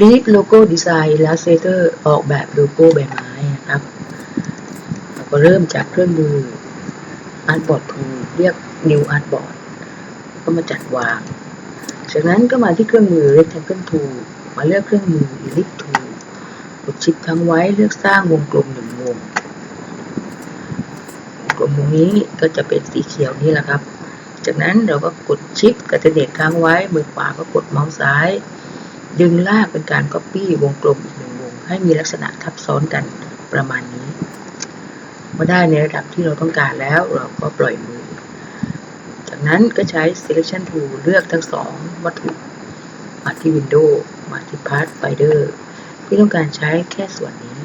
Lead Logo Design Illustrator ออกแบบโลโก้ใบไม้นะครับ เราก็เริ่มจากเครื่องมือ Artboard Tool เรียก New Artboard ก็มาจัดวาง จากนั้นก็มาที่เครื่องมือ Rectangle Tool มาเลือกเครื่องมือ Ellipse Tool กดชิปทั้งไว้เลือกสร้างวงกลมหนึ่งวงวงกลมวงนี้ก็จะเป็นสีเขียวนี่แหละครับ จากนั้นเราก็กดชิปกับเด็กค้างไว้มือขวาก็กดเมาส์ซ้าย ดึงลากเป็นการ Copy วงกลมอีกหนึ่งวง ให้มีลักษณะทับซ้อนกันประมาณนี้เมื่อได้ในระดับที่เราต้องการแล้วเราก็ปล่อยมือ จากนั้นก็ใช้ selection tool เลือกทั้งสองวัตถุมาที่ Window มาที่ Pathfinder ที่ต้องการใช้แค่ส่วนนี้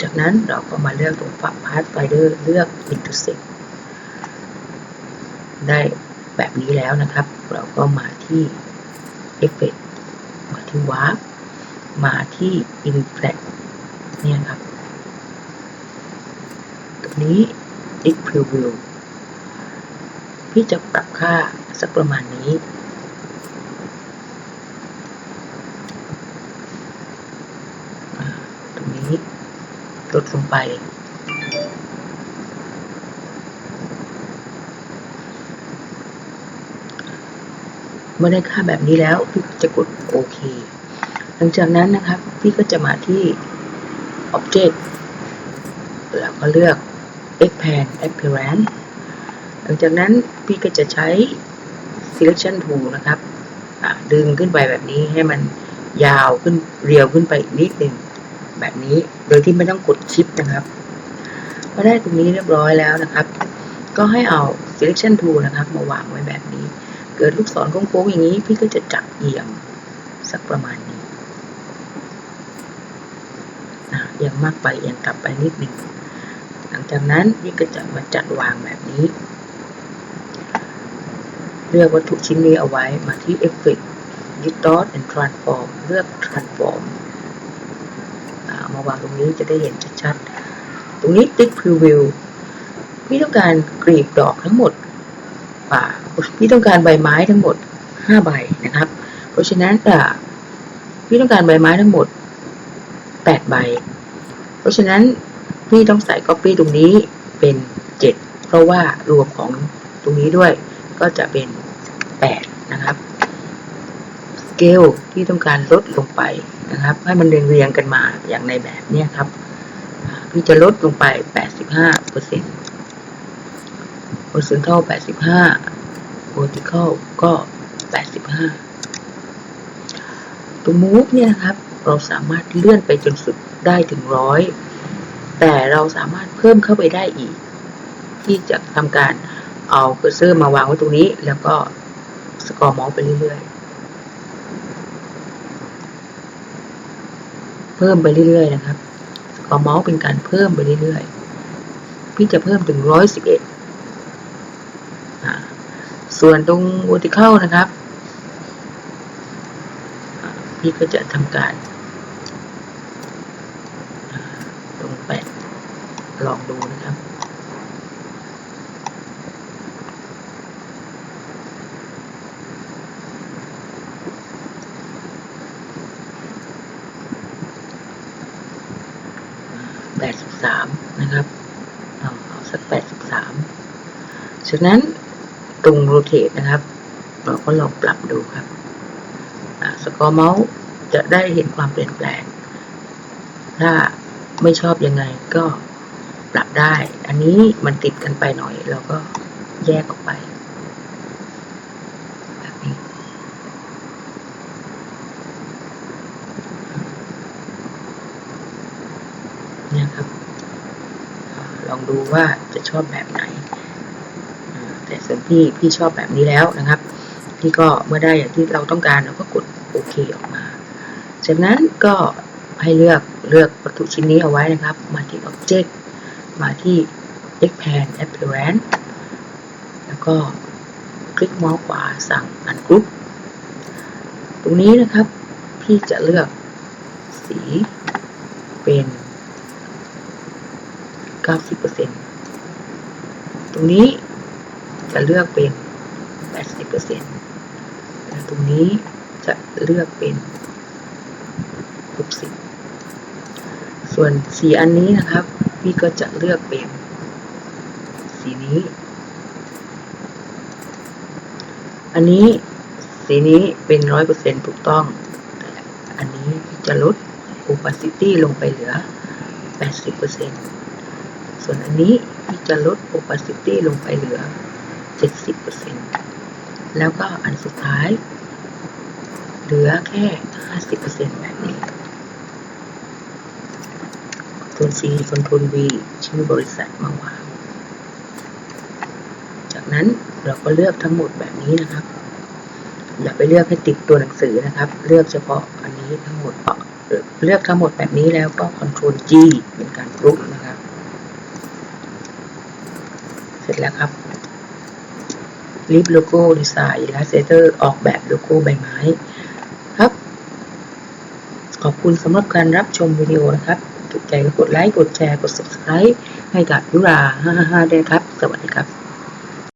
จากนั้นเราก็มาเลือกตรงฝั่ง Pathfinder เลือก Intersect ได้แบบนี้แล้วนะครับ เราก็มาที่ Effect มาที่ Warp มาที่ Inflect เนี่ยครับ ตรงนี้ X Preview พี่จะปรับค่าสักประมาณนี้ ตรงนี้ลดลงไป เมื่อได้ค่าแบบนี้แล้วพี่จะกดโอเค หลังจากนั้นนะครับพี่ก็จะมาที่ Object แล้วก็เลือก Expand Appearance หลังจากนั้นพี่ก็จะใช้ Selection Tool นะครับดึงขึ้นไปแบบนี้ให้มันยาวขึ้นเรียวขึ้นไปอีกนิดหนึ่งแบบนี้โดยที่ไม่ต้องกดชิปนะครับพอได้ตรงนี้เรียบร้อยแล้วนะครับ ก็ให้เอา Selection Tool นะครับ มาวางไว้แบบนี้ เกิดลูกศรโค้งๆอย่างนี้ พี่ก็จะจับเอียงสักประมาณนี้อะเอียงมากไปเอียงกลับไปนิดหนึ่งหลังจากนั้นพี่ก็จะมาจัดวางแบบนี้ เลือกวัตถุชิ้นนี้เอาไว้มาที่ Effect Distort and Transform เลือก Transform อ่ามาวางตรงนี้จะได้เห็นชัดๆ ตรงนี้ Tick Preview พี่ต้องการกรีบดอกทั้งหมดอ่า พี่ต้องการใบไม้ทั้งหมด5ใบนะครับ เพราะฉะนั้นพี่ต้องการใบไม้ทั้งหมด8ใบ เพราะฉะนั้นพี่ต้องใส่ Copy ตรงนี้เป็น 7 เพราะว่ารวมของตรงนี้ด้วยก็จะเป็น 8 นะครับสเกลที่ต้องการลดลงไปนะครับ ให้มันเรียงเรียงกันมาอย่างในแบบนี้ครับ พี่จะลดลงไป 85เปอร์เซ็นต์ horizontal 85 vertical ก็ 85 ตัว move เนี่ยนะครับ เราสามารถเลื่อนไปจนสุดได้ถึงร้อยแต่เราสามารถเพิ่มเข้าไปได้อีก ที่จะทำการเอาเคอร์เซอร์มาวางไว้ตรงนี้ แล้วก็สกอร์มาส์ไปเรื่อยๆ เพิ่มไปเรื่อยๆ นะครับ สกอร์มาส์เป็นการเพิ่มไปเรื่อยๆ พี่จะเพิ่มถึงร้อยสิบเอ็ด ส่วนตรง vertical นะครับ พี่ก็จะทำการตรงแปดลองดูนะครับแปดสิบสามนะครับ เอาสักแปดสิบสามจากนั้น ตรงโรเ t ตนะครับ เราก็ลองปรับดูครับสกอร์เมาส์จะได้เห็นความเปลี่ยนแปลง ถ้าไม่ชอบยังไงก็ปรับได้ อันนี้มันติดกันไปหน่อย เราก็แยกออกไปแบบนี้เนี่ครับ ลองดูว่าจะชอบแบบไหน อ่าแต่ส่วนพี่พี่ชอบแบบนี้แล้วนะครับพี่ก็เมื่อได้อย่างที่เราต้องการเราก็กดโอเคออกมา จากนั้นก็ให้เลือกเลือกวัตถุชิ้นนี้เอาไว้นะครับ มาที่ Object มาที่ Expand Appearance แล้วก็คลิกเมาส์ขวาสั่ง Ungroup ตรงนี้นะครับพี่จะเลือกสีเป็น 90%ตรงนี้ จะเลือกเป็น 80%และตรงนี้จะเลือกเป็น 60 ส่วนสีอันนี้นะครับ พี่ก็จะเลือกเป็น สีนี้ อันนี้สีนี้เป็นร้อยเปอร์เซ็นถูกต้อง แต่อันนี้จะลด opacity ลงไปเหลือ 80%ส่วนอันนี้พี่จะลด opacity ลงไปเหลือ 70%แล้วก็อันสุดท้าย เหลือแค่ 50%แบบนี้ส่วน C คอนโทรล V ชื่อบริษัทมาวาง จากนั้นเราก็เลือกทั้งหมดแบบนี้นะครับ อย่าไปเลือกให้ติดตัวหนังสือนะครับ เลือกเฉพาะอันนี้ทั้งหมดเลือกทั้งหมดแบบนี้แล้วก็ Ctrl G เป็นการกรุ๊ปนะครับ เสร็จแล้วครับ ลิฟโลโก้ดีไซน์และเซเทอร์ออกแบบโลโก้ใบไม้ ครับ ขอบคุณสำหรับการรับชมวิดีโอนะครับถูกใจก็กดไลค์ กดแชร์ กด subscribe ให้กับยุรา555ด้วยครับ สวัสดีครับ